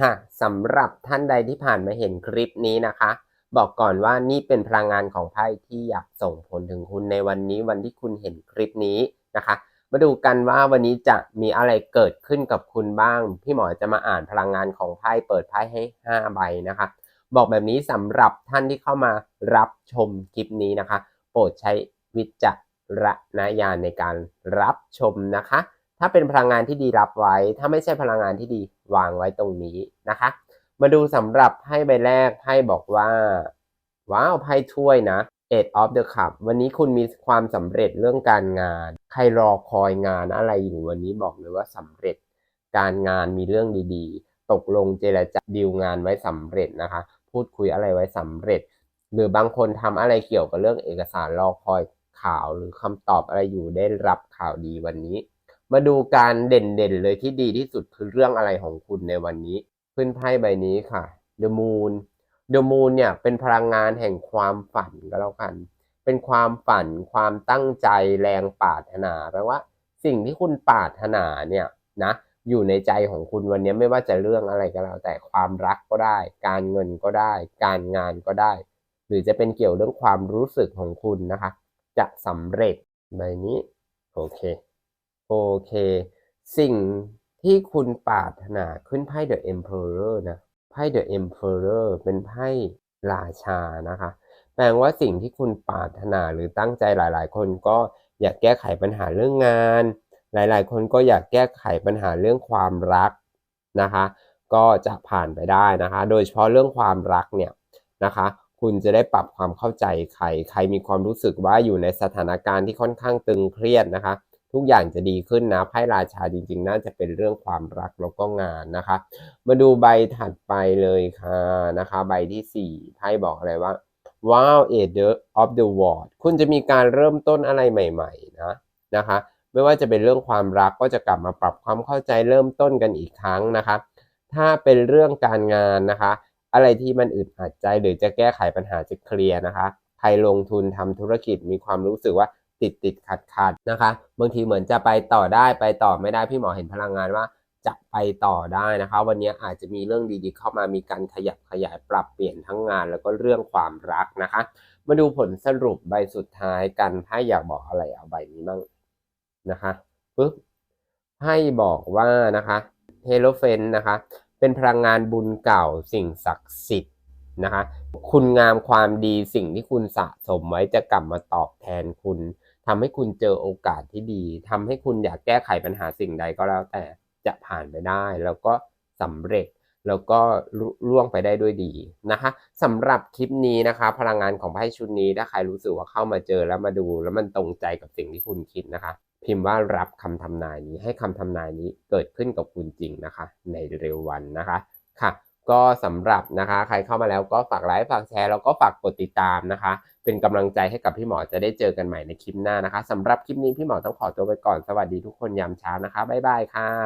ค่ะสำหรับท่านใดที่ผ่านมาเห็นคลิปนี้นะคะ บอกก่อนว่านี่เป็นพลังงานของไพ่ที่อยากส่งผลถึงคุณในวันนี้วันที่คุณเห็นคลิปนี้นะคะ มาดูกันว่าวันนี้จะมีอะไรเกิดขึ้นกับคุณบ้าง พี่หมอจะมาอ่านพลังงานของไพ่เปิดไพ่ให้ 5 ใบนะคะ บอกแบบนี้สำหรับท่านที่เข้ามารับชมคลิปนี้นะคะ โปรดใช้วิจารณญาณในการรับชมนะคะ ถ้าเป็นพลังงานที่ดีรับไว้ ถ้าไม่ใช่พลังงานที่ดีวางไว้ตรงนี้นะคะ มาดูสำหรับไพ่ใบแรกไพ่บอกว่าว้าวไพ่ถ้วยนะ Eight of the Cup วันนี้คุณมีความสำเร็จเรื่องการงาน ใครรอคอยงานอะไรอยู่วันนี้บอกเลยว่าสำเร็จ การงานมีเรื่องดีๆ ตกลงเจรจาดีลงานไว้สำเร็จนะคะ พูดคุยอะไรไว้สำเร็จ หรือบางคนทำอะไรเกี่ยวกับเรื่องเอกสารรอคอยข่าวหรือคำตอบอะไรอยู่ได้รับข่าวดีวันนี้ มาดูการเด่นๆเลยที่ดีที่สุดคือเรื่องอะไรของคุณในวันนี้ ขึ้นไพ่ใบนี้ค่ะ The Moon The Moon เนี่ยเป็นพลังงานแห่งความฝันก็แล้วกัน เป็นความฝันความตั้งใจแรงปรารถนาแปลว่า สิ่งที่คุณปรารถนาเนี่ยนะอยู่ในใจของคุณวันนี้ไม่ว่าจะเรื่องอะไรก็แล้วแต่ความรักก็ได้ การเงินก็ได้ การงานก็ได้ หรือจะเป็นเกี่ยวเรื่องความรู้สึกของคุณนะคะ จะสำเร็จใบนี้ โอเค โอเค สิ่งที่คุณปรารถนาขึ้นไพ่ The Emperor นะ ไพ่ The Emperor เป็นไพ่ราชานะคะ แปลว่าสิ่งที่คุณปรารถนาหรือตั้งใจหลาย ๆ คนก็อยากแก้ไขปัญหาเรื่องงาน หลาย ๆ คนก็อยากแก้ไขปัญหาเรื่องความรักนะคะ ก็จะผ่านไปได้นะคะ โดยเฉพาะเรื่องความรักเนี่ยนะคะ คุณจะได้ปรับความเข้าใจใคร ใครมีความรู้สึกว่าอยู่ในสถานการณ์ที่ค่อนข้างตึงเครียดนะคะ ทุกอย่างจะดีขึ้นนะไพ่ราชาจริง ๆ น่าจะเป็นเรื่องความรักแล้วก็งานนะคะ มาดูใบถัดไปเลยค่ะนะคะ ใบที่สี่ไพ่บอกอะไรว่าว้าว Eight of the World คุณจะมีการเริ่มต้นอะไรใหม่ ๆ นะนะคะ ไม่ว่าจะเป็นเรื่องความรักก็จะกลับมาปรับความเข้าใจเริ่มต้นกันอีกครั้งนะคะ ถ้าเป็นเรื่องการงานนะคะ อะไรที่มันอึดอัดใจหรือจะแก้ไขปัญหาจะเคลียร์นะคะใครลงทุนทำธุรกิจมีความรู้สึกว่า ติดติดขัดขัดนะคะ บางทีเหมือนจะไปต่อได้ไปต่อไม่ได้พี่หมอเห็นพลังงานว่า จะไปต่อได้นะคะ วันนี้อาจจะมีเรื่องดีๆ เข้ามามีการขยับขยายปรับเปลี่ยนทั้งงาน แล้วก็เรื่องความรักนะคะ มาดูผลสรุปใบสุดท้ายกันไพ่อยากบอกอะไรเอาใบนี้บ้างนะคะปึ๊บไพ่บอกว่านะคะเฮโลเฟนนะคะเป็นพลังงานบุญเก่าสิ่งศักดิ์สิทธิ์นะคะ คุณงามความดีสิ่งที่คุณสะสมไว้จะกลับมาตอบแทนคุณ ทำให้คุณเจอโอกาสที่ดีทำให้คุณอยากแก้ไขปัญหาสิ่งใดก็แล้วแต่จะผ่านไปได้ แล้วก็สำเร็จแล้วก็ล่วงไปได้ด้วยดีนะคะสำหรับคลิปนี้นะคะ พลังงานของไพ่ชุดนี้ถ้าใครรู้สึกว่าเข้ามาเจอแล้วมาดู แล้วมันตรงใจกับสิ่งที่คุณคิดนะคะ พิมพ์ว่ารับคำทำนายนี้ให้คำทำนายนี้เกิดขึ้นกับคุณจริงนะคะ ในเร็ววันนะคะค่ะ ก็สำหรับนะคะ ใครเข้ามาแล้วก็ฝากไลค์ฝากแชร์แล้วก็ฝากกดติดตามนะคะ เป็นกำลังใจให้กับพี่หมอจะได้เจอกันใหม่ในคลิปหน้านะคะสำหรับคลิปนี้พี่หมอต้องขอตัวไปก่อนสวัสดีทุกคนยามเช้านะคะบ๊ายบายค่ะ